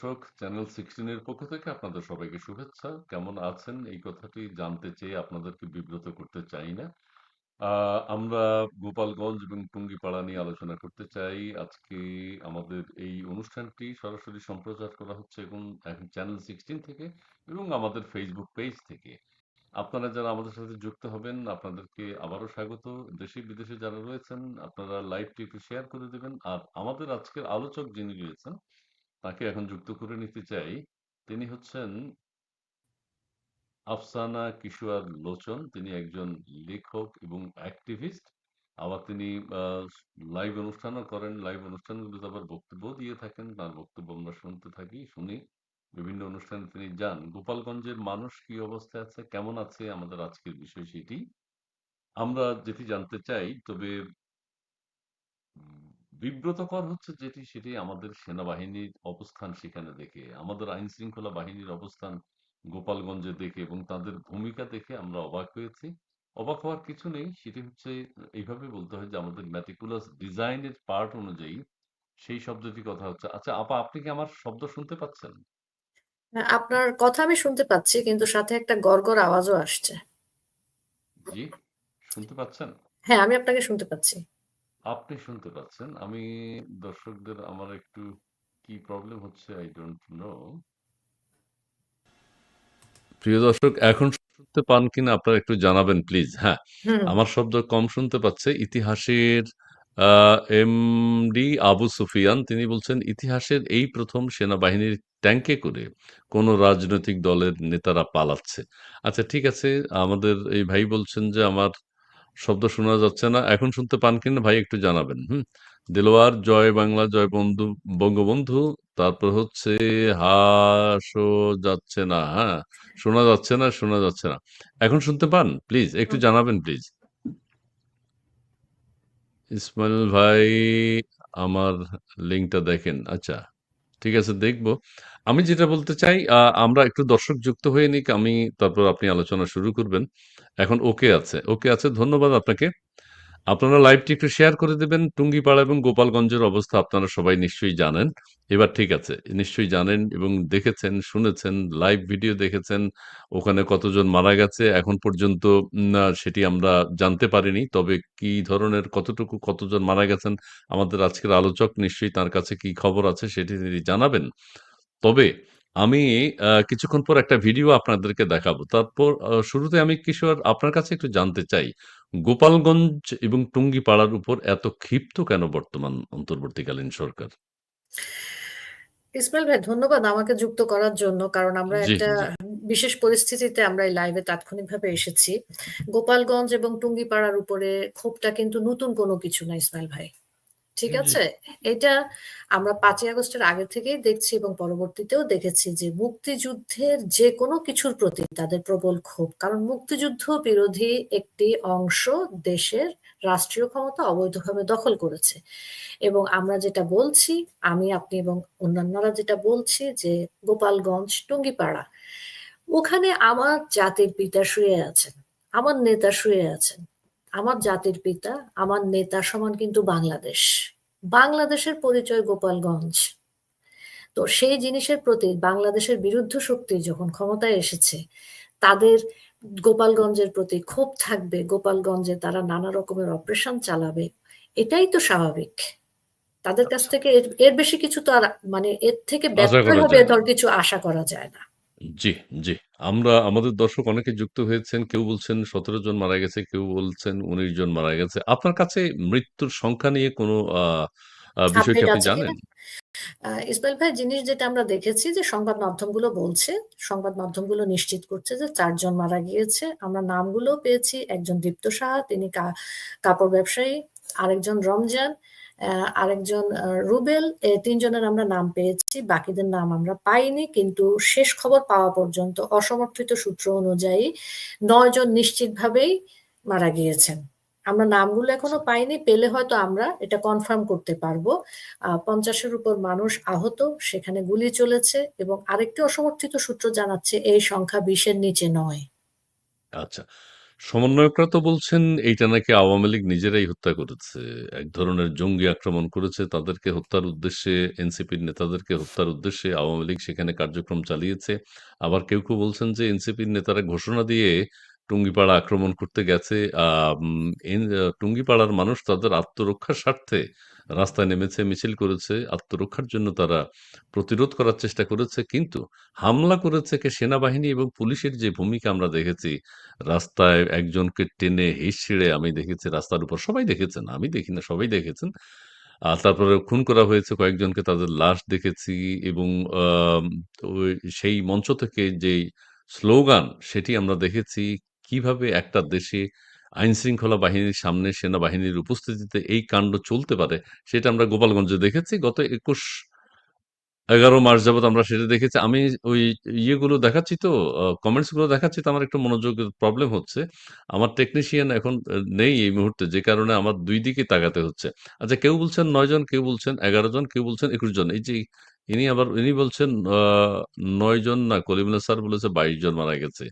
দর্শক, চ্যানেল 16 এর পক্ষ থেকে আপনাদের সবাইকে শুভেচ্ছা। কেমন আছেন? এই কথাটি জানতে চেয়ে আপনাদেরকে বিব্রত করতে চাই না। আমরা গোপালগঞ্জ এবং টুঙ্গিপাড়া নিয়ে আলোচনা করতে চাই। আজকে আমাদের এই অনুষ্ঠানটি সরাসরি সম্প্রচার করা হচ্ছে এবং এখন চ্যানেল 16 থেকে এবং আমাদের ফেসবুক পেজ থেকে। আপনারা যারা আমাদের সাথে যুক্ত হবেন, আপনাদেরকে আবারও স্বাগত। দেশে বিদেশে যারা রয়েছেন, আপনারা লাইভটি একটু শেয়ার করে দেবেন। আর আমাদের আজকের আলোচক যিনি রয়েছেন, তাকে এখন যুক্ত করে নিতে চাই। তিনি হচ্ছেন আফসানা কিশোর লোচন। তিনি একজন লেখক এবং অ্যাক্টিভিস্ট। আবার তিনি লাইভ অনুষ্ঠানও করেন। লাইভ অনুষ্ঠানগুলোতে আবার বক্তব্য দিয়ে থাকেন। তার বক্তব্য আমরা শুনতে থাকি, শুনি। বিভিন্ন অনুষ্ঠানে তিনি যান। গোপালগঞ্জের মানুষ কি অবস্থায় আছে, কেমন আছে আমাদের আজকের বিষয় সেটি। আমরা যেটি জানতে চাই তবে বিব্রতকর হচ্ছে যেটি সেটি আমাদের সেনাবাহিনীর অবস্থান সেখানে দেখে। আমাদের আইনশৃঙ্খলা বাহিনীর অবস্থান গোপালগঞ্জে দেখে এবং তাদের ভূমিকা দেখে আমরা অবাক হয়েছি। অবাক হওয়ার কিছু নেই। সেটি হচ্ছে এইভাবে বলতে হয় যে আমাদের meticulous ডিজাইন এর পার্ট অনুযায়ী সেই শব্দটির কথা হচ্ছে। আচ্ছা আপা আপনি কি আমার শব্দ শুনতে পাচ্ছেন? হ্যাঁ, আপনার কথা আমি শুনতে পাচ্ছি কিন্তু সাথে একটা গড়গড় আওয়াজও আসছে। জি, শুনতে পাচ্ছেন? হ্যাঁ, আমি আপনাকে শুনতে পাচ্ছি। আপনি শুনতে পাচ্ছেন। আমি দর্শকদের আমার একটু কি প্রবলেম হচ্ছে I don't know. প্রিয় দর্শক এখন শুনতে পান কিনা আপনারা একটু জানাবেন প্লিজ। হ্যাঁ, আমার শব্দ কম শুনতে পাচ্ছে। ইতিহাসের এমডি আবু সুফিয়ান তিনি বলছেন, "ইতিহাসের এই প্রথম সেনাবাহিনীর ট্যাঙ্কে করে কোন রাজনৈতিক দলের নেতারা পালাচ্ছে।" আচ্ছা ঠিক আছে। আমাদের এই ভাই বলছেন যে, "আমার শব্দ শোনা যাচ্ছে না।" এখন শুনতে পান কিনা ভাই একটু জানাবেন। হুম? দেলোয়ার জয় বাংলা, জয় বন্ধু বঙ্গবন্ধু। তারপর হচ্ছে হাসো যাচ্ছে না। হ্যাঁ? শোনা যাচ্ছে না, শোনা যাচ্ছে না। এখন শুনতে পান? প্লিজ একটু জানাবেন প্লিজ। ইসমাইল ভাই আমার লিঙ্কটা দেখেন। আচ্ছা, ঠিক আছে দেখব। আমি যেটা বলতে চাই আমরা একটু দর্শক যুক্ত হয়ে নিক। আমি তারপর আপনি আলোচনা শুরু করবেন। এখন ওকে আছে। ওকে আছে। ধন্যবাদ আপনাকে। আপনারা লাইভটি একটু শেয়ার করে দেবেন। টুঙ্গিপাড়া এবং গোপালগঞ্জের অবস্থা আপনারা সবাই নিশ্চয়ই জানেন। এবার ঠিক আছে। নিশ্চয়ই জানেন এবং দেখেছেন, শুনেছেন, লাইভ ভিডিও দেখেছেন। ওখানে কতজন মারা গেছে এখন পর্যন্ত সেটি আমরা জানতে পারিনি। তবে কি ধরনের কতটুকু কতজন মারা গেছেন আমাদের আজকের আলোচক নিশ্চয়ই তার কাছে কি খবর আছে সেটি তিনি জানাবেন। তবে আমি আ কিছুক্ষণ পর একটা ভিডিও আপনাদেরকে দেখাবো। তারপর আ শুরুতে আমি কিশোর আপনার কাছে একটু জানতে চাই, গোপালগঞ্জ এবং টুঙ্গিপাড়ার উপর এত ক্ষিপ্ত কেন বর্তমান অন্তর্বর্তীকালীন সরকার? ইসমাইল ভাই ধন্যবাদ আমাকে যুক্ত করার জন্য। কারণ আমরা জি, একটা জি। বিশেষ পরিস্থিতিতে আমরা এই লাইভে তাৎক্ষণিকভাবে এসেছি। গোপালগঞ্জ এবং টুঙ্গিপাড়ার উপরে ক্ষোভটা কিন্তু নতুন কোনো কিছু না ইসমাইল ভাই। ঠিক আছে? এটা আমরা পাঁচই আগস্টের আগে থেকেই দেখছি এবং পরবর্তীতেও দেখেছি যে মুক্তিযুদ্ধের যেকোনো কিছুর প্রতি তাদের প্রবল ক্ষোভ। কারণ মুক্তিযুদ্ধ বিরোধী একটি অংশ দেশের রাষ্ট্রীয় ক্ষমতা অবৈধভাবে দখল করেছে। এবং আমরা যেটা বলছি, আমি আপনি এবং অন্যান্যরা যেটা বলছি যে গোপালগঞ্জ, টুঙ্গিপাড়া ওখানে আমার জাতির পিতা শুয়ে আছেন। আমার নেতা শুয়ে আছেন। আমার জাতির পিতা, আমার নেতা সমান কিন্তু বাংলাদেশ। বাংলাদেশের পরিচয় গোপালগঞ্জ। তো সেই জিনিসের প্রতি বাংলাদেশের বিরুদ্ধ শক্তি যখন ক্ষমতায় এসেছে, তাদের গোপালগঞ্জের প্রতি ক্ষোভ থাকবে। গোপালগঞ্জে তারা নানা রকমের অপারেশন চালাবে। এটাই তো স্বাভাবিক। তাদের কাছ আচ্ছা। থেকে এর বেশি কিছু তো আর মানে এর থেকে করা হবে। ধর কিছু আশা করা যায় না। জি, জি। আমরা আমাদের দর্শক অনেকে যুক্ত হয়েছেন। কেউ বলছেন ১৭ জন মারা গেছে, কেউ বলছেন ১৯ জন মারা গেছে। আপনার কাছে মৃত্যুর সংখ্যা নিয়ে কোনো আ আ বিষয় কি আপডেট আপনি আছে কিনা? জানেন? আ ইসমাইল ভাই জিনিস যেটা আমরা দেখেছি যে সংবাদ মাধ্যমগুলো বলছে, সংবাদ মাধ্যমগুলো নিশ্চিত করছে যে ৪ জন মারা গিয়েছে। আমরা নামগুলোও পেয়েছি। একজন দীপ্ত সাহা তিনি কা কাপড় ব্যবসায়ী, আরেকজন রমজান, আরেকজন রুবেল। এ ৩ জনের আমরা নাম পেয়েছি। বাকিদের নাম আমরা পাইনি। কিন্তু শেষ খবর পাওয়া পর্যন্ত অসমর্থিত সূত্র অনুযায়ী ৯ জন নিশ্চিতভাবেই মারা গিয়েছেন। আমরা নামগুলো এখনও। পাইনি। পেলে হয়তো আমরা এটা কনফার্ম করতে পারব। আ ৫০ এর উপর মানুষ আহত, সেখানে গুলি চলেছে এবং আরেকটি অসমর্থিত সূত্র জানাচ্ছে এই সংখ্যা বিশের নিচে নয়। আচ্ছা। সমন্বয়করা তো বলছেন এইটা নাকি আওয়ামী লীগ নিজেরাই হত্যা করেছে। এক ধরনের জঙ্গি আক্রমণ করেছে। তাদেরকে হত্যার উদ্দেশ্যে এনসিপির নেতাদেরকে হত্যার উদ্দেশ্যে আওয়ামী লীগ সেখানে কার্যক্রম চালিয়েছে। আবার কেউ, কেউ বলছেন যে এনসিপির নেতারা ঘোষণা দিয়ে টুঙ্গিপাড়া আক্রমণ করতে গেছে। টুঙ্গিপাড়ার মানুষ তাদের আত্মরক্ষার স্বার্থে রাস্তায় নেমেছে, মিছিল করেছে। আত্মরক্ষার জন্য তারা প্রতিরোধ করার চেষ্টা করেছে। কিন্তু হামলা করেছে কে সেনাবাহিনী এবং পুলিশের যে ভূমিকা আমরা দেখেছি রাস্তায় একজনকে টেনে হিঁচড়ে আমি দেখেছি রাস্তার উপর সবাই দেখেছেন আমি দেখি না সবাই দেখেছেন আর তারপরে খুন করা হয়েছে কয়েকজনকে তাদের লাশ দেখেছি এবং সেই মঞ্চ থেকে যে স্লোগান সেটি আমরা দেখেছি কীভাবে একটা দেশে আইন শৃঙ্খলা বাহিনীর সামনে সেনাবাহিনীর উপস্থিতিতে এই কাণ্ড চলতে পারে সেটা আমরা গোপালগঞ্জে দেখেছি গত একুশ ১১ মাস যাবৎ আমরা সেটা দেখেছি। আমি ওই ইয়েগুলো দেখাচ্ছি তো কমেন্টসগুলো দেখাচ্ছি তো আমার একটু মনোযোগের প্রবলেম হচ্ছে। আমার টেকনিশিয়ান এখন নেই এই মুহূর্তে যে কারণে আমার দুই দিকে তাকাতে হচ্ছে। আচ্ছা কেউ বলছেন নয় জন, কেউ বলছেন ১১ জন, কেউ বলছেন ২১ জন। এই যে ইনি আবার ইনি বলছেন আ ৯ জন না কলিমুল্লাহ স্যার বলেছে ২২ জন মারা গেছে।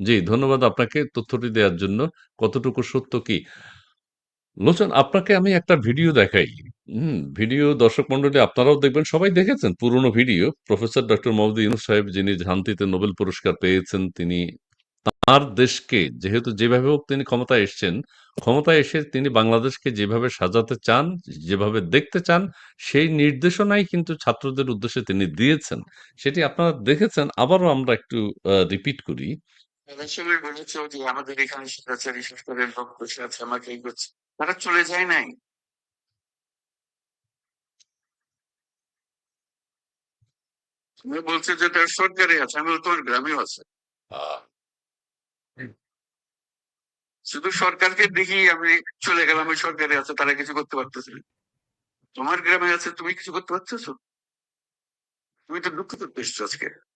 জি, ধন্যবাদ আপনাকে তথ্যটি দেওয়ার জন্য। কতটুকু সত্য কি? লোচন আপনাকে আমি একটা ভিডিও দেখাই। হুম? ভিডিও দর্শক মন্ডলী আপনারাও দেখবেন। সবাই দেখেছেন পুরনো video. Professor doctor Mohammad Yunus সাহেব যিনি শান্তিতে নোবেল পুরস্কার পেয়েছেন, তিনি তার দেশকে যেহেতু যেভাবে হোক তিনি ক্ষমতায় এসছেন, ক্ষমতায় এসে তিনি বাংলাদেশকে যেভাবে সাজাতে চান, যেভাবে দেখতে চান, সেই নির্দেশনাই কিন্তু ছাত্রদের উদ্দেশ্যে তিনি দিয়েছেন। সেটি আপনারা দেখেছেন। আবারও আমরা একটু রিপিট করি। সময় বলেছে যে আমাদের এখানে লোক বসে আছে আমাকে এই করছে। তারা চলে যায় নাই। তুমি বলছে যে তার সরকারে আছে আমি তোমার গ্রামেও আছে। শুধু সরকারকে দেখি আমি চলে গেলাম ওই সরকারে আছে তারা কিছু করতে পারতেছে না। তোমার গ্রামে আছে তুমি কিছু করতে পারতেছো? তুমি তো দুঃখ করতে এসছো আজকে।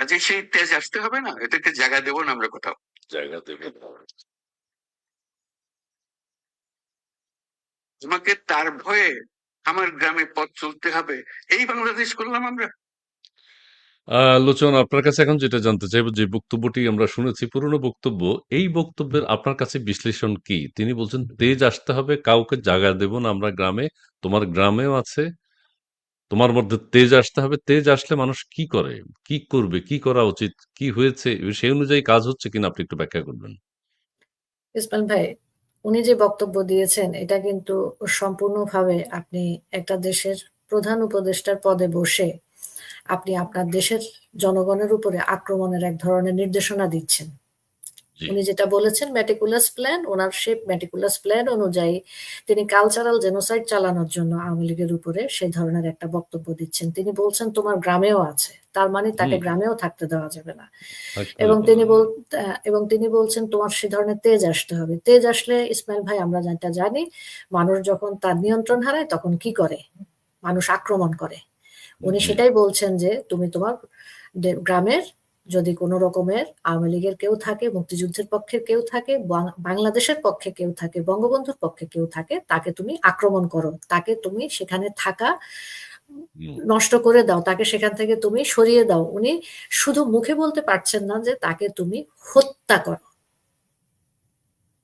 কাজে সেই তেজ আসতে হবে না এটাকে জায়গা দেবো না আমরা কোথাও জায়গা দেবে। তোমাকে তার ভয়ে আমার গ্রামে পথ চলতে হবে এই বাংলাদেশ করলাম আমরা লোচন আপনার কাছে এখন যেটা জানতে চাইব যে বক্তব্যটি আমরা শুনেছি পুরনো বক্তব্য, এই বক্তব্যের আপনার কাছে বিশ্লেষণ কি? তিনি বলছেন তেজ আসতে হবে, কাউকে জাগা দেব না আমরা গ্রামে। তোমার গ্রামেও আছে। তোমার মধ্যে তেজ আসতে হবে। তেজ আসলে মানুষ কি করে? কি করবে? কি করা উচিত? কি হয়েছে? সেই অনুযায়ী কাজ হচ্ছে কিনা আপনি একটু ব্যাখ্যা করবেন। ভাই, উনি যে বক্তব্য দিয়েছেন এটা কিন্তু সম্পূর্ণভাবে আপনি একটা দেশের প্রধান উপদেষ্টার পদে বসে আপনি আপনার দেশের জনগণের উপরে আক্রমণের এক ধরনের নির্দেশনা দিচ্ছেন। উনি যেটা বলেছেন meticulous প্ল্যান, ওনার সেই meticulous প্ল্যান অনুযায়ী তিনি কালচারাল জেনোসাইড চালানোর জন্য আওয়ামী লীগের উপরে সেই ধরনের একটা বক্তব্য দিচ্ছেন। তিনি বলছেন তোমার গ্রামেও আছে। তার মানে তাকে গ্রামেও থাকতে দেওয়া যাবে না। এবং তিনি বল এবং তিনি বলছেন তোমার সে ধরনের তেজ আসতে হবে। তেজ আসলে ইসমাইল ভাই আমরা যেটা জানি মানুষ যখন তার নিয়ন্ত্রণ হারায় তখন কি করে? মানুষ আক্রমণ করে। উনি সেটাই বলছেন যে তুমি তোমার গ্রামের যদি কোন রকমের আওয়ামী লীগের কেউ থাকে, মুক্তিযুদ্ধের পক্ষে কেউ থাকে, বাংলাদেশের পক্ষে কেউ থাকে, বঙ্গবন্ধুর পক্ষে কেউ থাকে, তাকে তুমি আক্রমণ করো। তাকে তুমি সেখানে থাকা নষ্ট করে দাও। তাকে সেখান থেকে তুমি সরিয়ে দাও। উনি শুধু মুখে বলতে পারছেন না যে তাকে তুমি হত্যা করো।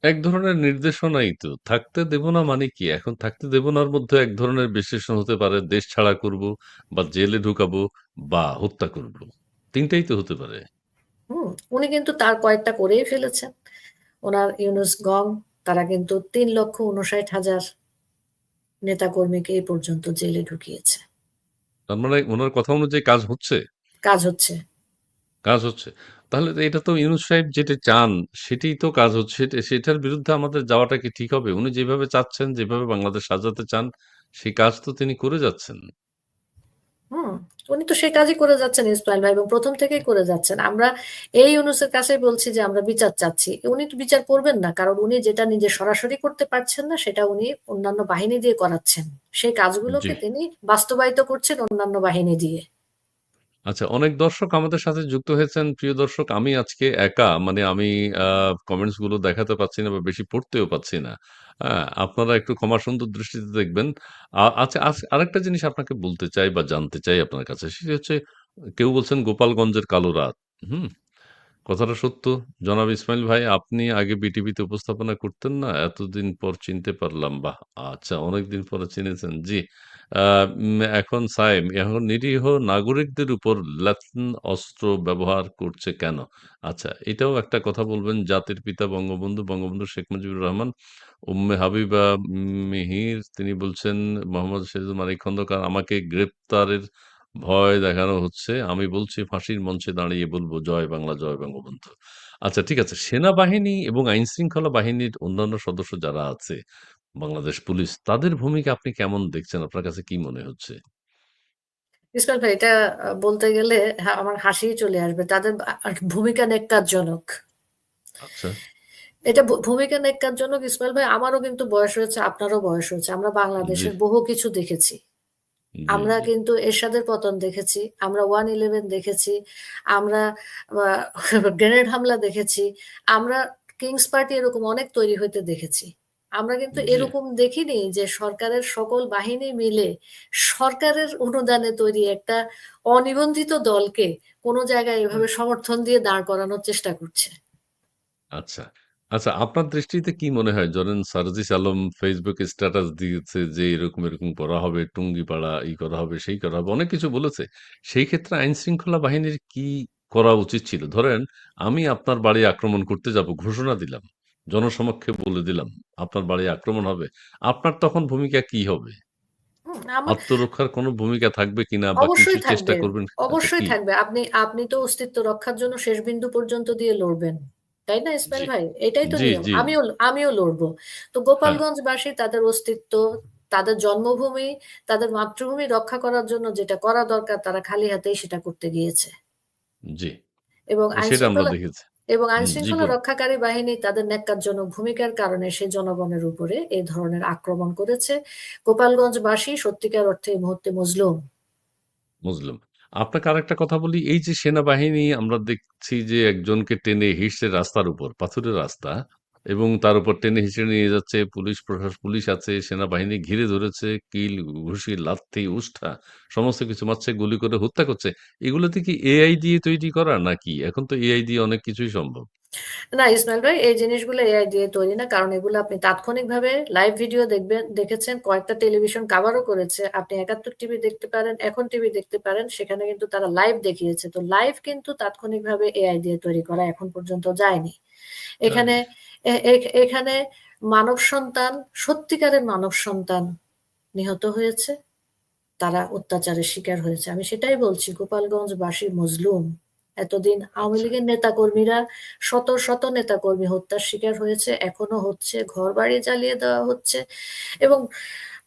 এক ধরনের নির্দেশনাই তো। থাকতে দেব না মানে কি? এখন থাকতে দেব নার মধ্যে এক ধরনের বিশ্লেষণ হতে পারে দেশ ছাড়া করব বা জেলে ঢুকাবো বা হত্যা করব। ৩ টাই তো হতে পারে। হুম? উনি কিন্তু তার কয়েকটা করেই ফেলেছেন। ওনার ইউনুস গং তারা কিন্তু ৩,৫৯,০০০ নেতাকর্মীকে এই পর্যন্ত জেলে ঢুকিয়েছে। তার মানে উনার কথা অনুযায়ী কাজ হচ্ছে? কাজ হচ্ছে। কাজ হচ্ছে। তাহলে এটা তো ইউনুস সাহেব যেটা চান সেটিই তো কাজ হচ্ছে। সেটার বিরুদ্ধে আমাদের যাওয়াটা কি ঠিক হবে? উনি যেভাবে চাচ্ছেন, যেভাবে বাংলাদেশ সাজাতে চান সেই কাজ তো তিনি করে যাচ্ছেন। হুম? উনি তো সেই কাজই করে যাচ্ছেন ইসমাইল ভাই এবং প্রথম থেকেই করে যাচ্ছেন। আমরা এই ইউনুসের কাছে বলছি যে আমরা বিচার চাচ্ছি। উনি তো বিচার করবেন না। কারণ উনি যেটা নিজে সরাসরি করতে পারছেন না সেটা উনি অন্যান্য বাহিনী দিয়ে করাচ্ছেন। সেই কাজগুলোকে তিনি বাস্তবায়িত করছেন অন্যান্য বাহিনী দিয়ে। আচ্ছা অনেক দর্শক আমাদের সাথে যুক্ত হয়েছেন। প্রিয় দর্শক, আমি আজকে একা মানে আমি কমেন্টসগুলো দেখাতে পাচ্ছি না বা বেশি পড়তেও পাচ্ছি না। আপনারা একটু ক্ষমা সুন্দর দৃষ্টিতে দেখবেন। আচ্ছা আজ আরেকটা জিনিস আপনাকে বলতে চাই বা জানতে চাই আপনার কাছে। সেটি হচ্ছে, কেউ বলছেন গোপালগঞ্জের কালো রাত। হুম? কথাটা সত্য। জনাব ইসমাইল ভাই, আপনি আগে বিটিভিতে উপস্থাপনা করতেন না? এতদিন পর চিনতে পারলাম। বাহ! আচ্ছা অনেকদিন পরে চিনেছেন। জি। এখন সায়েম এখন নিরীহ নাগরিকদের উপর ল্যাথিন অস্ত্র ব্যবহার করছে কেন? আচ্ছা এটাও একটা কথা বলবেন জাতির পিতা বঙ্গবন্ধু, বঙ্গবন্ধু শেখ মুজিবুর রহমান, উম্মে হাবিবা মিহির তিনি বলছেন মোহাম্মদ সেলিম মানিক খন্দকার আমাকে গ্রেপ্তারের ভয় দেখানো হচ্ছে। আমি বলছি ফাঁসির মঞ্চে দাঁড়িয়ে বলব জয় বাংলা, জয় বঙ্গবন্ধু। আচ্ছা ঠিক আছে। সেনাবাহিনী এবং আইনশৃঙ্খলা বাহিনীর অন্যান্য সদস্য যারা আছে, বাংলাদেশ পুলিশ তাদের ভূমিকা আপনি কেমন দেখছেন? আপনার কাছে কি মনে হচ্ছে? ইসমাইল ভাই এটা বলতে গেলে আমার হাসিই চলে আসবে। তাদের ভূমিকা নেক্কারজনক। আচ্ছা। এটা ভূমিকা নেক্কারজনক ইসমাইল ভাই আমারও কিন্তু বয়স হয়েছে, আপনারও বয়স হয়েছে। আমরা বাংলাদেশের বহু কিছু দেখেছি। আমরা কিন্তু এরশাদের পতন দেখেছি, আমরা 1/11 দেখেছি, আমরা গ্রেনেড হামলা দেখেছি, আমরা কিংস পার্টি এরকম অনেক তৈরি হইতে দেখেছি। আমরা কিন্তু এরকম দেখিনি যে সরকারের সকল বাহিনী মিলে সরকারের অনুদানে তৈরি একটা অনিবন্ধিত দলকে কোনো জায়গায় এভাবে সমর্থন দিয়ে দাঁড় করানোর চেষ্টা করছে। আচ্ছা। আচ্ছা আপনার দৃষ্টিতে কি মনে হয়? ধরেন সার্জিস আলম এ স্ট্যাটাস দিয়েছে যে এরকম, এরকম করা হবে, টুঙ্গিপাড়া ই করা হবে, সেই করা হবে, অনেক কিছু বলেছে। সেই ক্ষেত্রে আইন শৃঙ্খলা বাহিনীর কি করা উচিত ছিল? ধরেন আমি আপনার বাড়ি আক্রমণ করতে যাব, ঘোষণা দিলাম। জনসমক্ষে বলে দিলাম, আপনার বাড়ি আক্রমণ হবে। আপনার তখন ভূমিকা কি হবে? আত্মরক্ষার কোনো ভূমিকা থাকবে কিনা বা কিছু অবশ্যই চেষ্টা করবেন? আচ্ছা অবশ্যই থাকবে। আপনি আপনি তো অস্তিত্ব রক্ষার জন্য শেষ বিন্দু পর্যন্ত দিয়ে লড়বেন। তাই না ইসমাইল ভাই? এটাই তো নিয়ম। আমিও আমিও লড়ব। তো গোপালগঞ্জবাসী তাদের অস্তিত্ব, তাদের জন্মভূমি, তাদের মাতৃভূমি রক্ষা করার জন্য যেটা করা দরকার তারা খালি হাতেই সেটা করতে গিয়েছে। জি। এবং সেটা আমরা দেখেছি। এবং আইন শৃঙ্খলা রক্ষাকারী বাহিনী তাদের ন্যাক্কারজনক ভূমিকার কারণে সে জনগণের উপরে এ ধরনের আক্রমণ করেছে। গোপালগঞ্জবাসী সত্যিকার অর্থে এই মুহূর্তে মুজলুম মুজলুম আপনাকে আর একটা কথা বলি, এই যে সেনাবাহিনী আমরা দেখছি যে একজনকে টেনে হিসে রাস্তার উপর, পাথুরের রাস্তা এবং তার উপর টেনে হিঁচড়ে নিয়ে যাচ্ছে পুলিশ প্রশাসন পুলিশ আছে, সেনাবাহিনী ঘিরে ধরেছে, কিল, ঘুষি, লাথি, উষ্ঠা সমস্ত কিছু মারছে, গুলি করে হত্যা করছে। এগুলোতে কি এআই দিয়ে তৈরি করা নাকি? এখন তো এআই দিয়ে অনেক কিছুই সম্ভব। না ইসমাইল ভাই এই জিনিসগুলো এআই দিয়ে তৈরি না। কারণ এগুলো আপনি তাৎক্ষণিকভাবে লাইভ ভিডিও দেখবেন দেখেছেন, কয়েকটা টেলিভিশন কাভারও করেছে। আপনি একাত্তর টিভি দেখতে পারেন, এখন টিভি দেখতে পারেন। সেখানে কিন্তু তারা লাইভ দেখিয়েছে। তো লাইভ কিন্তু তাৎক্ষণিকভাবে এআই দিয়ে তৈরি করা এখন পর্যন্ত যায়নি। এখানে এখানে মানব সন্তান, সত্যিকারের মানব সন্তান নিহত হয়েছে। তারা অত্যাচারের শিকার হয়েছে। আমি সেটাই বলছি গোপালগঞ্জ গোপালগঞ্জবাসী মজলুম। এতদিন আওয়ামী। লীগের নেতাকর্মীরা শত, শত নেতাকর্মী হত্যার শিকার হয়েছে, এখনও হচ্ছে, ঘর বাড়ি জ্বালিয়ে দেওয়া হচ্ছে এবং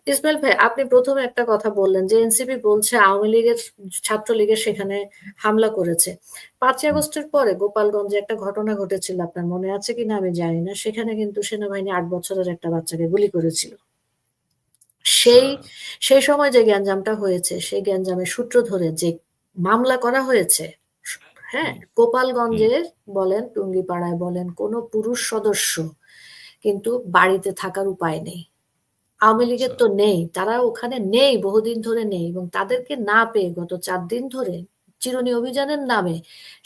ইসমাইল ভাই আপনি প্রথমে একটা কথা বললেন যে এনসিপি বলছে আওয়ামী লীগের ছাত্রলীগের সেখানে হামলা করেছে। ৫ই হুম, আগস্টের পরে গোপালগঞ্জে একটা ঘটনা ঘটেছিল আপনার মনে আছে কিনা আমি জানি না। সেখানে কিন্তু সেনাবাহিনী আট বছরের একটা বাচ্চাকে গুলি করেছিল। আচ্ছা। সেই, সেই সময় যে গ্যাঞ্জামটা হয়েছে, সেই গ্যাঞ্জামের সূত্র ধরে যে মামলা করা হয়েছে, হ্যাঁ? গোপালগঞ্জের বলেন, টুঙ্গিপাড়ায় বলেন, কোনো পুরুষ সদস্য কিন্তু বাড়িতে থাকার উপায় নেই। আওয়ামী লীগের আচ্ছা। তো নেই। তারা ওখানে নেই, বহুদিন ধরে নেই এবং তাদেরকে না পেয়ে গত ৪ দিন ধরে চিরুনি অভিযানের নামে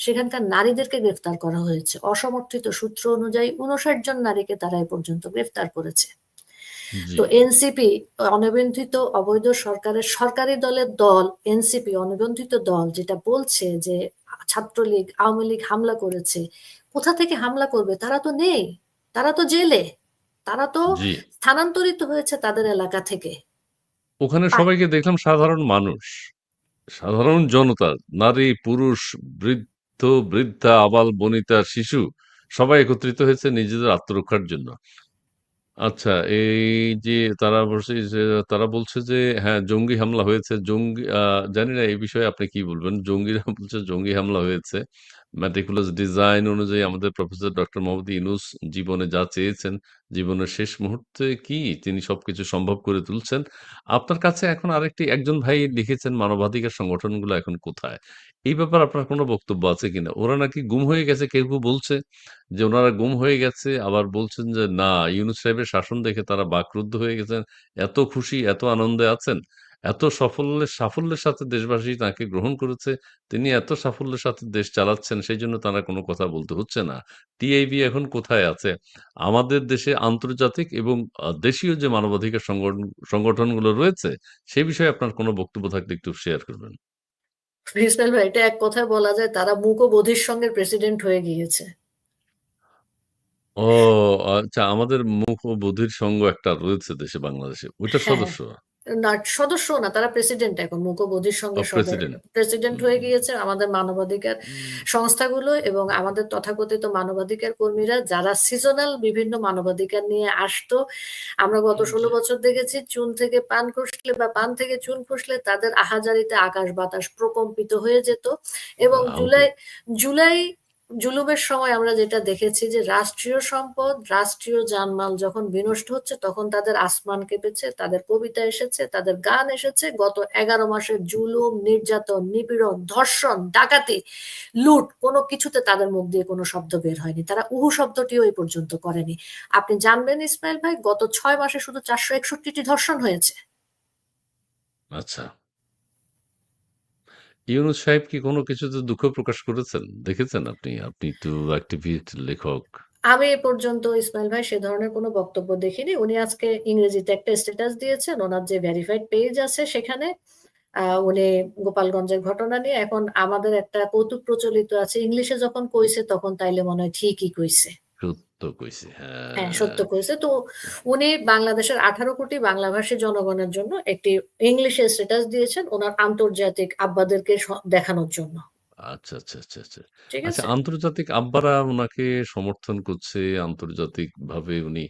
সেখানকার নারীদেরকে গ্রেফতার করা হয়েছে। অসমর্থিত সূত্র অনুযায়ী ৫৯ জন নারীকে তারা এ পর্যন্ত গ্রেফতার করেছে। তো এনসিপি অনিবন্ধিত অবৈধ সরকারের সরকারি দলের দল এনসিপি অনিবন্ধিত দল যেটা বলছে যে ছাত্রলীগ, আওয়ামী লীগ হামলা করেছে। কোথা থেকে হামলা করবে? তারা তো নেই। তারা তো জেলে। তারা তো স্থানান্তরিত হয়েছে তাদের এলাকা থেকে। ওখানে সবাইকে দেখলাম সাধারণ মানুষ। সাধারণ জনতা, নারী, পুরুষ, বৃদ্ধ, বৃদ্ধা, আবাল-বনিতা, শিশু সবাই একত্রিত হয়েছে নিজেদের আত্মরক্ষার জন্য। আচ্ছা, এই যে তারা বলছে যে তারা বলছে যে হ্যাঁ, জঙ্গি হামলা হয়েছে। জঙ্গি জানি না এই বিষয়ে আপনি কি বলবেন? জঙ্গিরা বলছে জঙ্গি হামলা হয়েছে। Meticulous ডিজাইন অনুযায়ী আমাদের প্রফেসর ডক্টর মোহাম্মদ ইউনূস জীবনে যা চেয়েছেন, জীবনের শেষ মুহূর্তে কি তিনি সবকিছু সম্ভব করে তুলছেন। আপনার কাছে এখন আরেকটি একজন ভাই লিখেছেন মানবাধিকার সংগঠনগুলো এখন কোথায়? এই ব্যাপারে আপনার কোনো বক্তব্য আছে কিনা? ওরা নাকি গুম হয়ে গেছে কেউ, কেউ বলছে। যে ওনারা গুম হয়ে গেছে, আবার বলছেন যে না ইউনুস সাহেবের শাসন দেখে তারা বাকরুদ্ধ হয়ে গেছেন। এত খুশি, এত আনন্দে আছেন। এত সাফল্যের সাফল্যের সাথে দেশবাসী তাকে গ্রহণ করেছে। তিনি এত সাফল্যের সাথে দেশ চালাচ্ছেন সেই জন্য তারা কোনো কথা বলতে হচ্ছে না। টিআইবি এখন কোথায় আছে? আমাদের দেশে আন্তর্জাতিক এবং দেশীয় যে মানবাধিকার সংগঠন সংগঠনগুলো রয়েছে, সে বিষয়ে আপনার কোনো বক্তব্য থাকলে একটু শেয়ার করবেন। ভাই এটা এক কথায় বলা যায় তারা মূক ও বধির সঙ্গের প্রেসিডেন্ট হয়ে গিয়েছে। ও আচ্ছা আমাদের মুখ ও বধির সংঘ একটা রয়েছে দেশে বাংলাদেশে। ওইটার হ্যাঁ। সদস্য? না সদস্য না তারা প্রেসিডেন্ট এখন মূক ও বধির ও সঙ্গের সদর প্রেসিডেন্ট। প্রেসিডেন্ট হয়ে গিয়েছে আমাদের মানবাধিকার সংস্থাগুলো এবং আমাদের তথাকথিত মানবাধিকার কর্মীরা যারা সিজনাল বিভিন্ন মানবাধিকার নিয়ে আসতো। আমরা গত ষোলো বছর দেখেছি চুন থেকে পান খসলে বা পান থেকে চুন খসলে তাদের আহাজারিতে আকাশ বাতাস প্রকম্পিত হয়ে যেত। এবং জুলাই জুলাই জুলুমের সময় আমরা যেটা দেখেছি যে রাষ্ট্রীয় সম্পদ, রাষ্ট্রীয় জানমাল যখন বিনষ্ট হচ্ছে তখন তাদের আসমান কেঁপেছে, তাদের কবিতা এসেছে, তাদের গান এসেছে। গত ১১ মাসের জুলুম, নির্যাতন, নিপীড়ন, ধর্ষণ, ডাকাতি, লুট কোনো কিছুতে তাদের মুখ দিয়ে কোনো শব্দ বের হয়নি। তারা উহু শব্দটিও এই পর্যন্ত করেনি। আপনি জানবেন ইসমাইল ভাই গত ছয় মাসে শুধু ৪৬১ টি ধর্ষণ হয়েছে। আচ্ছা। ইউনূস সাহেব কি কোনো কিছুতে দুঃখ প্রকাশ করেছেন? দেখেছেন আপনি? আপনি তো অ্যাক্টিভিস্ট, লেখক। আমি এ পর্যন্ত ইসমাইল ভাই সে ধরনের কোনো বক্তব্য দেখিনি। উনি আজকে ইংরেজিতে একটা স্ট্যাটাস দিয়েছেন। ওনার যে ভেরিফাইড পেজ আছে সেখানে উনি গোপালগঞ্জের ঘটনা নিয়ে এখন আমাদের একটা কৌতুক প্রচলিত আছে। ইংলিশে যখন কইছে তখন তাইলে মনে হয় ঠিকই কইছে। সত্য কইছে। হ্যাঁ, সত্য হ্যাঁ। কইছে। তো উনি বাংলাদেশের ১৮ কোটি বাংলাভাষী জনগণের জন্য একটি ইংলিশে স্ট্যাটাস দিয়েছেন উনার আন্তর্জাতিক আব্বাদেরকে দেখানোর জন্য। আচ্ছা, আচ্ছা, আচ্ছা, আচ্ছা। আচ্ছা আন্তর্জাতিক আব্বারা ওনাকে সমর্থন করছে, আন্তর্জাতিক ভাবে উনি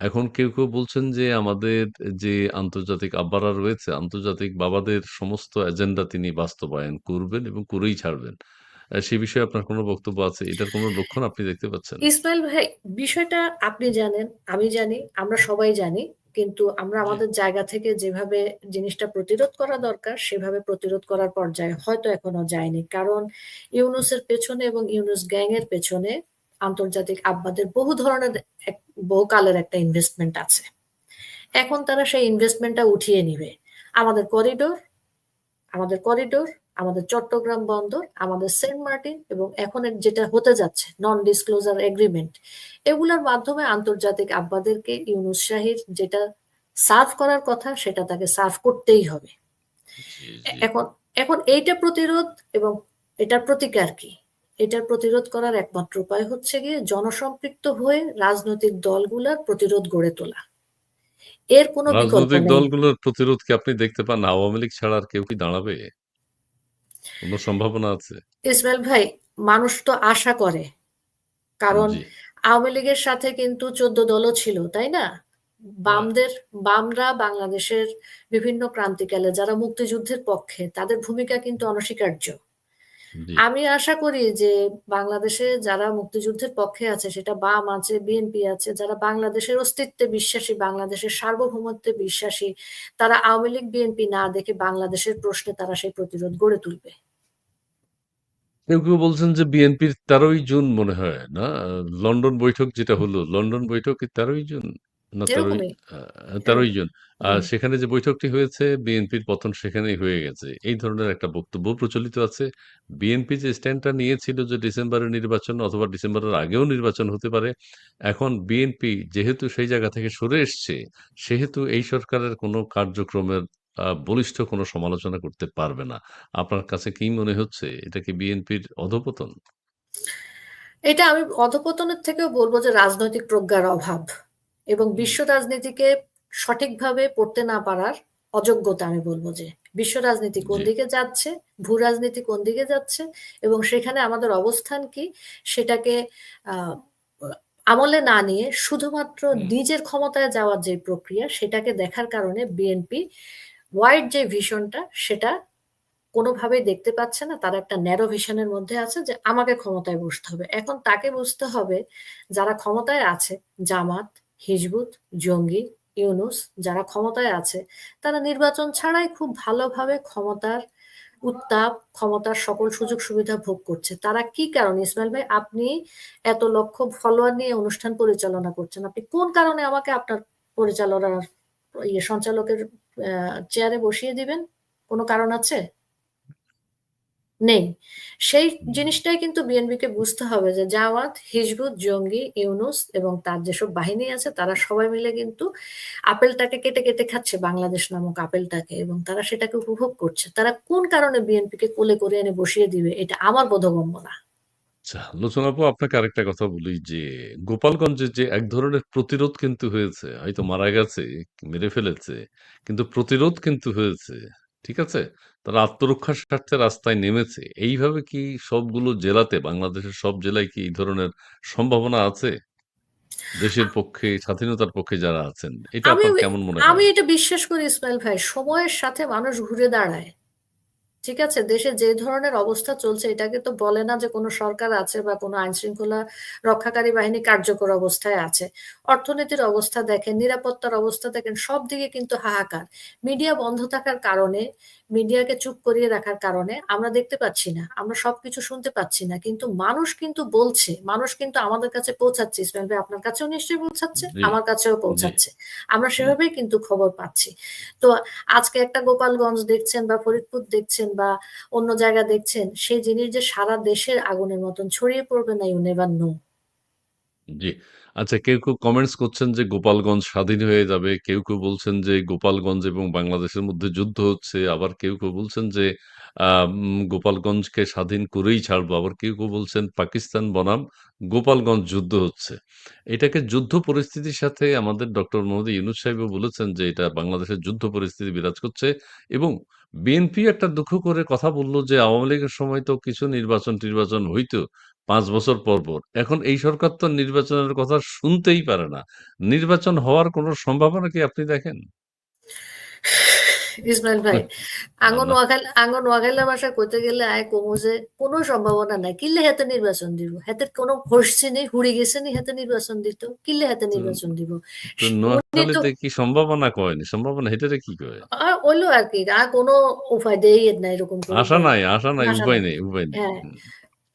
এখন কেউ, কেউ বলছেন যে আমাদের যে আন্তর্জাতিক আব্বারা রয়েছে, আন্তর্জাতিক বাবাদের সমস্ত এজেন্ডা তিনি বাস্তবায়ন করবেন এবং করেই ছাড়বেন। সে বিষয়ে আপনার কোনো বক্তব্য আছে? এটার কোনো লক্ষণ আপনি দেখতে পাচ্ছেন? ইসমাইল ভাই বিষয়টা আপনি জানেন, আমি জানি, আমরা সবাই জানি। কিন্তু আমরা আমাদের জায়গা থেকে যেভাবে জিনিসটা প্রতিরোধ করা দরকার সেভাবে প্রতিরোধ করার পর্যায়ে হয়তো এখনও যায়নি। কারণ ইউনূসের পেছনে এবং ইউনুস গ্যাং এর পেছনে আন্তর্জাতিক আব্বাদের বহু ধরনের বহুকালের একটা ইনভেস্টমেন্ট আছে। এখন তারা সেই ইনভেস্টমেন্টটা উঠিয়ে নিবে। আমাদের করিডোর, আমাদের করিডোর, আমাদের চট্টগ্রাম বন্দর, আমাদের সেন্ট মার্টিন এবং এখন যেটা হতে যাচ্ছে নন ডিসক্লোজার এগ্রিমেন্ট এগুলার মাধ্যমে আন্তর্জাতিক আব্বাদেরকে ইউনূস শাহীর যেটা সার্ভ করার কথা সেটা তাকে সার্ভ করতেই হবে। এখন এখন এইটা প্রতিরোধ এবং এটার প্রতিকার কি? এটার প্রতিরোধ করার একমাত্র উপায় হচ্ছে গিয়ে জনসম্পৃক্ত হয়ে রাজনৈতিক দলগুলার প্রতিরোধ গড়ে তোলা। এর কোনো বিকল্প রাজনৈতিক দলগুলোর প্রতিরোধ কি আপনি দেখতে পান? আওয়ামী লীগ ছাড়া আর কেউ কি দাঁড়াবে? কোনো সম্ভাবনা আছে? ইসমাইল ভাই মানুষ তো আশা করে। কারণ আওয়ামী লীগের সাথে কিন্তু ১৪ দলও ছিল, তাই না? বামদের বামরা বাংলাদেশের বিভিন্ন ক্রান্তিকালে যারা মুক্তিযুদ্ধের পক্ষে তাদের ভূমিকা কিন্তু অনস্বীকার্য। আমি আশা করি যে বাংলাদেশে যারা মুক্তিযুদ্ধের পক্ষে আছে সেটা বাম আছে, বিএনপি আছে, যারা বাংলাদেশের অস্তিত্বে বিশ্বাসী, বাংলাদেশের সার্বভৌমত্বে বিশ্বাসী, তারা আওয়ামী লীগ, বিএনপি না দেখে বাংলাদেশের প্রশ্নে তারা সেই প্রতিরোধ গড়ে তুলবে। কেউ, কেউ বলছেন যে বিএনপির ১৩ই জুন মনে হয় না? লন্ডন বৈঠক যেটা হলো, লন্ডন বৈঠক তেরোই জুন? না ১৩ই এরকমই, আ ১৩ই জুন। হুম। সেখানে যে বৈঠকটি হয়েছে বিএনপির পতন সেখানেই হয়ে গেছে। এই ধরনের একটা বক্তব্য প্রচলিত আছে। বিএনপি যে স্ট্যান্ডটা নিয়েছিল যে ডিসেম্বরের নির্বাচন অথবা ডিসেম্বরের আগেও নির্বাচন হতে পারে। এখন বিএনপি যেহেতু সেই জায়গা থেকে সরে এসছে, সেহেতু এই সরকারের কোনো কার্যক্রমের আ বলিষ্ঠ কোনো সমালোচনা করতে পারবে না। আপনার কাছে কি মনে হচ্ছে? এটা কি বিএনপির অধঃপতন? এটা আমি অধঃপতনের থেকেও বলব যে রাজনৈতিক প্রজ্ঞার অভাব এবং বিশ্ব রাজনীতিকে সঠিকভাবে পড়তে না পারার অযোগ্যতা আমি বলব যে। বিশ্ব রাজনীতি কোন দিকে যাচ্ছে, ভূ-রাজনীতি কোন দিকে যাচ্ছে এবং সেখানে আমাদের অবস্থান কি সেটাকে আমলে না নিয়ে শুধুমাত্র নিজের ক্ষমতায় যাওয়ার যে প্রক্রিয়া সেটাকে দেখার কারণে বিএনপি ওয়াইড যে ভিশনটা সেটা কোনোভাবেই দেখতে পাচ্ছে না। তারা একটা ন্যারো ভিশনের মধ্যে আছে যে আমাকে ক্ষমতায় বসতে হবে। এখন তাকে বুঝতে হবে যারা ক্ষমতায় আছে জামাত, হিজবুত, জঙ্গি, ইউনুস যারা ক্ষমতায় আছে তারা নির্বাচন ছাড়াই খুব ভালোভাবে ক্ষমতার উত্তাপ, ক্ষমতার সকল সুযোগ সুবিধা ভোগ করছে। তারা কি কারণে ইসমাইল ভাই আপনি এত লক্ষ ফলোয়ার নিয়ে অনুষ্ঠান পরিচালনা করছেন। আপনি কোন কারণে আমাকে আপনার পরিচালনার ইয়ে সঞ্চালকের চেয়ারে বসিয়ে দিবেন কোনো কারণ আছে নেই। সেই জিনিসটাই কিন্তু বিএনপিকে বুঝতে হবে যে জামাত হিজবুত জঙ্গি ইউনুস এবং তার যেসব বাহিনী আছে তারা সবাই মিলে কিন্তু আপেলটাকে কেটে কেটে খাচ্ছে বাংলাদেশ নামক আপেলটাকে এবং তারা সেটাকে উপভোগ করছে। তারা কোন কারণে বিএনপিকে কোলে করে এনে বসিয়ে দিবে এটা আমার বোধগম্য না। আচ্ছা, আপনাকে আরেকটা কথা বলি যে গোপালগঞ্জে যে এক ধরনের প্রতিরোধ কিন্তু হয়েছে হয়তো মারা গেছে মেরে ফেলেছে কিন্তু প্রতিরোধ কিন্তু হয়েছে। ঠিক আছে? তারা আত্মরক্ষার স্বার্থে রাস্তায় নেমেছে। এইভাবে কি সবগুলো জেলাতে বাংলাদেশের সব জেলায় কি এই ধরনের সম্ভাবনা আছে? দেশের পক্ষে স্বাধীনতার পক্ষে যারা আছেন এটা আমি আপনার কেমন মনে আমি হয় এটা বিশ্বাস করি ইসমাইল ভাই সময়ের সাথে মানুষ ঘুরে দাঁড়ায়। ঠিক আছে, দেশে যে ধরনের অবস্থা চলছে, এটাকে তো বলে না যে কোনো সরকার আছে বা কোনো আইন শৃঙ্খলা রক্ষাকারী বাহিনী কার্যকর অবস্থায় আছে। অর্থনীতির অবস্থা দেখেন, নিরাপত্তার অবস্থা দেখেন, সব দিকে কিন্তু হাহাকার। মিডিয়া বন্ধ থাকার কারণে মিডিয়াকে চুপ করিয়ে রাখার কারণে আমরা দেখতে পাচ্ছি না আমরা সবকিছু শুনতে পাচ্ছি না। কিন্তু মানুষ কিন্তু বলছে মানুষ কিন্তু আমাদের কাছে পৌঁছাচ্ছে। ইসমাইল ভাই আপনার কাছেও নিশ্চয়ই পৌঁছাচ্ছে আমার কাছেও পৌঁছাচ্ছে। আমরা সেভাবেই কিন্তু খবর পাচ্ছি। তো আজকে একটা গোপালগঞ্জ দেখছেন বা ফরিদপুর দেখছেন বা অন্য জায়গা দেখছেন সেই জিনিস যে সারা দেশের আগুনের মতন ছড়িয়ে পড়বে না ইউ নেভার নো জি। আচ্ছা কেউ কেউ কমেন্টস করছেন যে গোপালগঞ্জ স্বাধীন হয়ে যাবে, কেউ কেউ বলছেন যে গোপালগঞ্জ এবং বাংলাদেশের মধ্যে যুদ্ধ হচ্ছে, আবার কেউ কেউ বলছেন যে গোপালগঞ্জকে স্বাধীন করেই ছাড়বো, আবার কেউ কেউ বলছেন পাকিস্তান বনাম, গোপালগঞ্জ যুদ্ধ হচ্ছে। এটাকে যুদ্ধ পরিস্থিতির সাথে আমাদের ডক্টর মোহাম্মদ ইউনুস সাহেবও বলেছেন যে এটা বাংলাদেশের যুদ্ধ পরিস্থিতি বিরাজ করছে এবং বিএনপি একটা দুঃখ করে কথা বলল যে আওয়ামী লীগের সময় তো কিছু নির্বাচন টির্বাচন হইতো পাঁচ বছর পর পর। এখন এই সরকার তো নির্বাচনের কথা শুনতেই পারে না। নির্বাচন হওয়ার কোনো সম্ভাবনা কি আপনি দেখেন? ইসমাইল ভাই আঙ্গন না ওয়াখাল আঙ্গন ওয়াখাইলা ভাষা কইতে গেলে আয় কমু যে কোনো সম্ভাবনা নাই। কিল্লে হাতে নির্বাচন দিব? হাতে কোনো হসছে নেই হুড়ি গেছে নি হাতে নির্বাচন দিত। কিল্লে হাতে নির্বাচন দিব? নোয়াখালীতে কি সম্ভাবনা কয়নি? সম্ভাবনা হেঁটে কি কয়? আর ওইলো আর কি। আর কোনো উপায় দেই না এরকম আশা নাই আশা নাই উপায় নাই। নেই উপায় নেই। হ্যাঁ।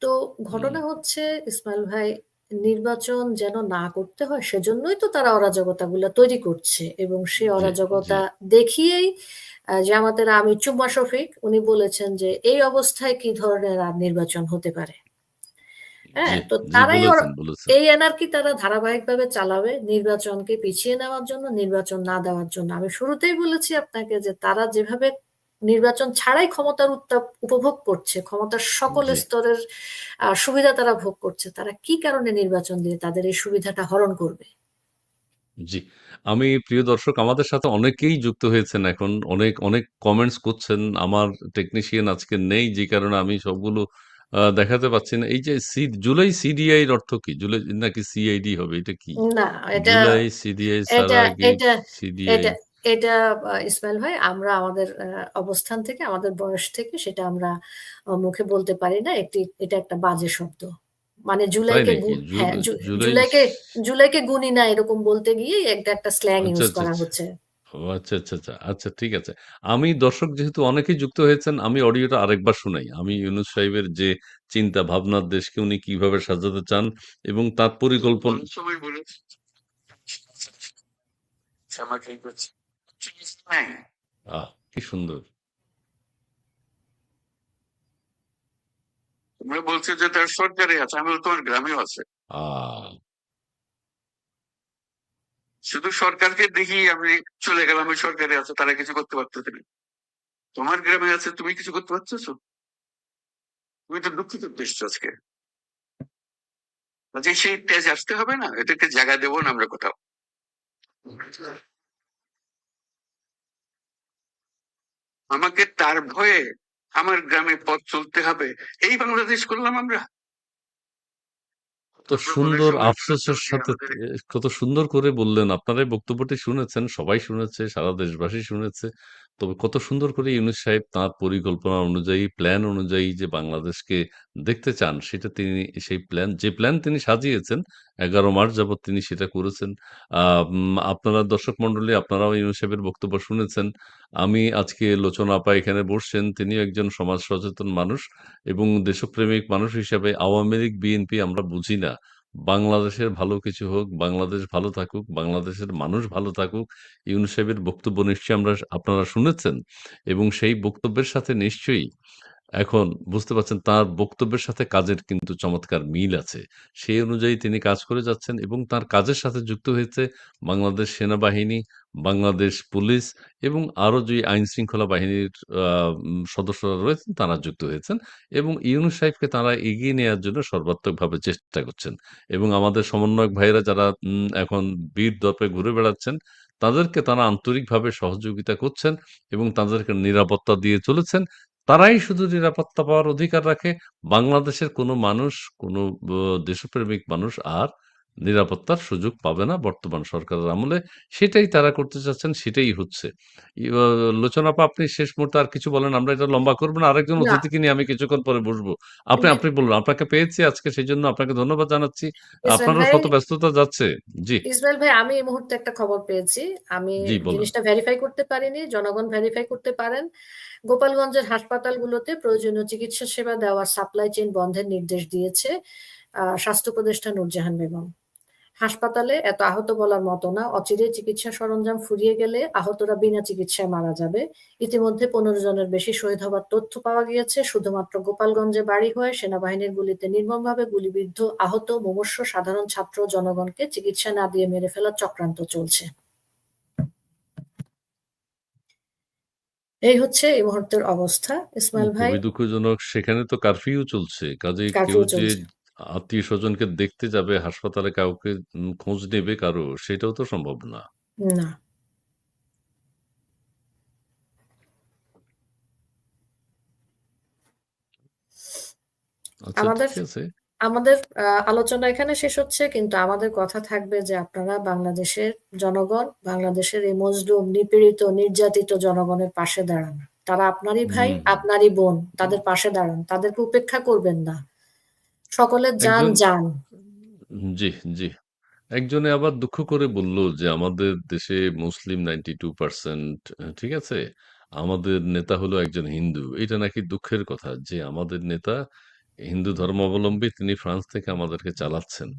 তো ঘটনা হচ্ছে ইসমাইল ভাই নির্বাচন যেন না করতে হয় সেজন্যই তো তারা অরাজকতা অরাজকতাগুলো তৈরি করছে এবং সেই জি অরাজকতা দেখিয়েই আহ, জামাতের আমি চুম্মা শফিক উনি বলেছেন যে এই অবস্থায় কি ধরনের আর নির্বাচন হতে পারে? হ্যাঁ তো তারাই এই এনার্কি তারা ধারাবাহিকভাবে চালাবে নির্বাচনকে পিছিয়ে নেওয়ার জন্য নির্বাচন না দেওয়ার জন্য। আমি শুরুতেই বলেছি আপনাকে যে তারা যেভাবে নির্বাচন ছাড়াই ক্ষমতার উত্তাপ উপভোগ করছে ক্ষমতার সকল স্তরের সুবিধা তারা ভোগ করছে। তারা কি কারণে নির্বাচন দিয়ে তাদের এই সুবিধাটা হরণ করবে? জি। আমি প্রিয় দর্শক আমাদের সাথে অনেকেই যুক্ত হয়েছেন এখন। অনেক অনেক কমেন্টস করছেন। আমার টেকনিশিয়ান আজকে নেই যে কারণে আমি সবগুলো দেখাতে পাচ্ছি না। এই যে সি জুলাই সিডিআই এর অর্থ কি? জুলাই নাকি সিআইডি হবে? এটা কি? না এটা জুলাই সিডিআই এটা সারা সিডিআই এটা ইসমাইল ভাই আমরা আমাদের আহ, অবস্থান থেকে আমাদের বয়স থেকে সেটা আমরা মুখে বলতে পারি না। একটি এটা একটা বাজে শব্দ। মানে জুলাইকে হ্যাঁ জুলাইকে জুলাইকে গুনি না এরকম বলতে গিয়ে একটা একটা স্ল্যাং আচ্ছা ইউজ আচ্ছা করা আচ্ছা। হচ্ছে। আচ্ছা আচ্ছা আচ্ছা আচ্ছা ঠিক আছে। আমি দর্শক যেহেতু অনেকেই যুক্ত হয়েছেন আমি অডিওটা আরেকবার শুনাই। আমি ইউনুস সাহেবের যে চিন্তা ভাবনার দেশকে উনি কীভাবে সাজাতে চান এবং তার পরিকল্পনা সময় বলেছি আহ কি সুন্দর। তোমরা বলছো যে তার সরকারে আছে আমি তোমার গ্রামেও আছে। শুধু সরকারকে দেখি আমি চলে গেলাম ওই সরকারে আছে তারা কিছু করতে পারতেছে না। তোমার গ্রামে আছে তুমি কিছু করতে পারতেছো? তুমি তো দুঃখিত এসছো আজকে। যে সেই তেজ আসতে হবে না? এদেরকে জায়গা দেবো না আমরা কোথাও। আমাকে তার ভয়ে আমার গ্রামে পথ চলতে হবে। এই বাংলাদেশ করলাম আমরা। কত সুন্দর আফসোসের সাথে কত সুন্দর করে বললেন। আপনারাই বক্তব্যটি শুনেছেন সবাই শুনেছে সারা দেশবাসী শুনেছে। তবে কত সুন্দর করে ইউনুস সাহেব তার পরিকল্পনা অনুযায়ী প্ল্যান অনুযায়ী যে বাংলাদেশকে দেখতে চান সেটা তিনি সেই প্ল্যান যে প্ল্যান তিনি সাজিয়েছেন এগারো মার্চ যাবৎ তিনি সেটা করেছেন। আহ, আপনারা দর্শক মন্ডলী আপনারাও ইউনুস সাহেবের বক্তব্য শুনেছেন। আমি আজকে লোচনা আপা এখানে বসছেন তিনিও একজন সমাজ সচেতন মানুষ এবং দেশপ্রেমিক মানুষ হিসাবে আওয়ামী লীগ বিএনপি আমরা বুঝি না বাংলাদেশের ভালো কিছু হোক, বাংলাদেশ ভালো থাকুক, বাংলাদেশের মানুষ ভালো থাকুক। ইউনিসেফের বক্তব্য নিশ্চয়ই আমরা আপনারা শুনেছেন এবং সেই বক্তব্যের সাথে নিশ্চয়ই এখন বুঝতে পারছেন তার বক্তব্যের সাথে কাজের কিন্তু চমৎকার মিল আছে। সেই অনুযায়ী তিনি কাজ করে যাচ্ছেন এবং তার কাজের সাথে যুক্ত হয়েছে বাংলাদেশ সেনাবাহিনী, বাংলাদেশ পুলিশ এবং আরও যে আইনশৃঙ্খলা বাহিনীর সদস্যরা রয়েছেন তারা যুক্ত হয়েছেন এবং ইউনূস সাহেবকে তারা এগিয়ে নেয়ার জন্য সর্বাত্মকভাবে চেষ্টা করছেন এবং আমাদের সমন্বয়ক ভাইয়েরা যারা এখন বীর দর্পে ঘুরে বেড়াচ্ছেন, তাদেরকে তারা আন্তরিকভাবে সহযোগিতা করছেন এবং তাদেরকে নিরাপত্তা দিয়ে চলেছেন। তারাই শুধু নিরাপত্তা পাওয়ার অধিকার রাখে। বাংলাদেশের কোনো মানুষ, কোনো দেশপ্রেমিক মানুষ আর নিরাপত্তার সুযোগ পাবে না বর্তমান সরকারের আমলে। সেটাই তারা করতে চাচ্ছেন, সেটাই হচ্ছে। ই আ লোচন আপা আপনি শেষ মুহূর্তে আর কিছু বলেন। আমরা এটা লম্বা করব না। আরেকজন। অতিথিকে নিয়ে আমি কিছুক্ষণ পরে বসবো। আপনি, আপনি বলুন। আপনাকে পেয়েছি আজকে সেজন্য আপনাকে ধন্যবাদ জানাচ্ছি। আপনারও শত ব্যস্ততা যাচ্ছে। জি। ইসমাইল ভাই আমি এই মুহূর্তে একটা খবর পেয়েছি। আমি জিনিসটা ভেরিফাই করতে পারিনি। জনগণ ভেরিফাই করতে পারেন। গোপালগঞ্জের হাসপাতালগুলোতে প্রয়োজনীয় চিকিৎসা সেবা দেওয়ার সাপ্লাই চেইন বন্ধের নির্দেশ দিয়েছে স্বাস্থ্য উপদেষ্টা নূরজাহান বেগম। হাসপাতালে এত আহত বলার মতো না। অচিরে চিকিৎসা সরঞ্জাম ফুরিয়ে গেলে আহতরা বিনা চিকিৎসায় মারা যাবে। ইতিমধ্যে ১৫ জনের বেশি শহীদ হবার তথ্য পাওয়া গিয়েছে। শুধুমাত্র গোপালগঞ্জে বাড়ি হয়ে সেনাবাহিনীর গুলিতে নির্মমভাবে গুলিবিদ্ধ আহত মুমূর্ষু সাধারণ ছাত্র জনগণকে চিকিৎসা না দিয়ে মেরে ফেলার চক্রান্ত চলছে। এই হচ্ছে এই মুহূর্তের অবস্থা। ইসমাইল ভাই দুঃখজনক। সেখানে তো কারফিউ চলছে। কাজেই কেউ যে চলছে। আত্মীয়স্বজনকে দেখতে যাবে হাসপাতালে কাউকে উম খোঁজ নেবে কারও, সেটাও তো সম্ভব না। না। আচ্ছা আমাদের ঠিক আছে। আমাদের আ আলোচনা এখানে শেষ হচ্ছে। কিন্তু আমাদের কথা থাকবে যে আপনারা বাংলাদেশের জনগণ, বাংলাদেশের এই মজলুম, নিপীড়িত, নির্যাতিত জনগণের পাশে দাঁড়ান। তারা আপনারই ভাই, হুম। আপনারই বোন। তাদের পাশে দাঁড়ান। তাদেরকে উপেক্ষা করবেন না। সকলের যান, একজন যান। জি, জি। একজনে আবার দুঃখ করে বলল যে আমাদের দেশে মুসলিম 92% আ ঠিক আছে? আমাদের নেতা হলো একজন হিন্দু। এটা নাকি দুঃখের কথা যে আমাদের নেতা হিন্দু ধর্মাবলম্বী তিনি ফ্রান্স থেকে আমাদেরকে চালাচ্ছেন।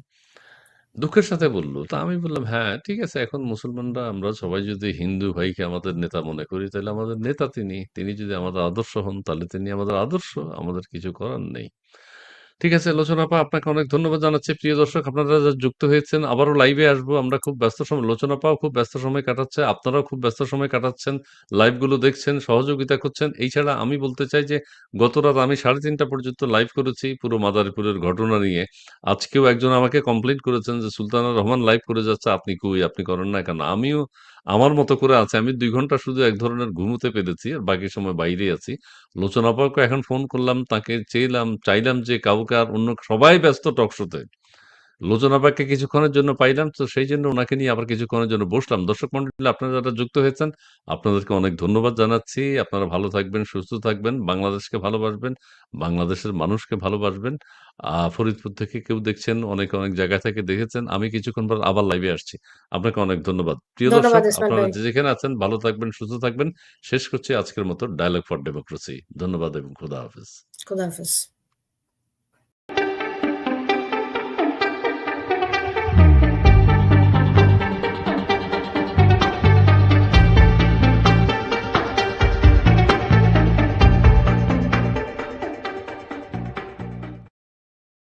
দুঃখের সাথে বলল। তা আমি বললাম, "হ্যাঁ, ঠিক আছে এখন মুসলমানরা আমরা সবাই যদি হিন্দু ভাইকে আমাদের নেতা মনে করি তাহলে আমাদের নেতা তিনি। তিনি যদি আমাদের আদর্শ হন তাহলে তিনি আমাদের আদর্শ। আমাদের কিছু করার নেই।" ঠিক আছে লোচন আপা আপনাকে অনেক ধন্যবাদ জানাচ্ছি। প্রিয় দর্শক আপনারা যারা যুক্ত হয়েছেন আবারও লাইভে আসব। আমরা খুব ব্যস্ত সময় লোচন আপাও খুব ব্যস্ত সময় কাটাচ্ছে। আপনারাও খুব ব্যস্ত সময় কাটাচ্ছেন। লাইভগুলো দেখছেন, সহযোগিতা করছেন। এই ছাড়া আমি বলতে চাই যে গতরাত আমি ৩:৩০ পর্যন্ত লাইভ করেছি পুরো মাদারীপুরের ঘটনা নিয়ে। আজকেও একজন আমাকে কমপ্লেইন করেছেন যে সুলতানা রহমান লাইভ করে যাচ্ছে। আপনি কই? আপনি করেন না কেন? আমিও আমার মতো করে আছে আমি দুই ঘণ্টা শুধু এক ধরনের ঘুমোতে পেরেছি। আর বাকি সময় বাইরে আছি। লোচন আপাকে এখন ফোন করলাম, তাকে চেয়েলাম চাইলাম যে কাউকে আর অন্য সবাই ব্যস্ত টক শোতে। লোচন আপাকে কিছুক্ষণের জন্য পাইলাম। তো সেই জন্য ওনাকে নিয়ে আবার কিছুক্ষণের জন্য বসলাম। দর্শক মন্ডলী আপনারা যারা যুক্ত হয়েছেন, আপনাদেরকে অনেক ধন্যবাদ জানাচ্ছি। আপনারা ভালো থাকবেন, সুস্থ থাকবেন, বাংলাদেশকে ভালোবাসবেন, বাংলাদেশের মানুষকে ভালোবাসবেন। ফরিদপুর থেকে কেউ দেখছেন, অনেক, অনেক জায়গা থেকে দেখেছেন। আমি কিছুক্ষণ পর আবার লাইভে আসছি। আপনাকে অনেক ধন্যবাদ। প্রিয় দর্শক আপনারা যে যেখানে আছেন ভালো থাকবেন, সুস্থ থাকবেন। শেষ করছি আজকের মতো ডায়ালগ ফর ডেমোক্রেসি। ধন্যবাদ এবং খোদা হাফেজ। খোদা হাফেজ।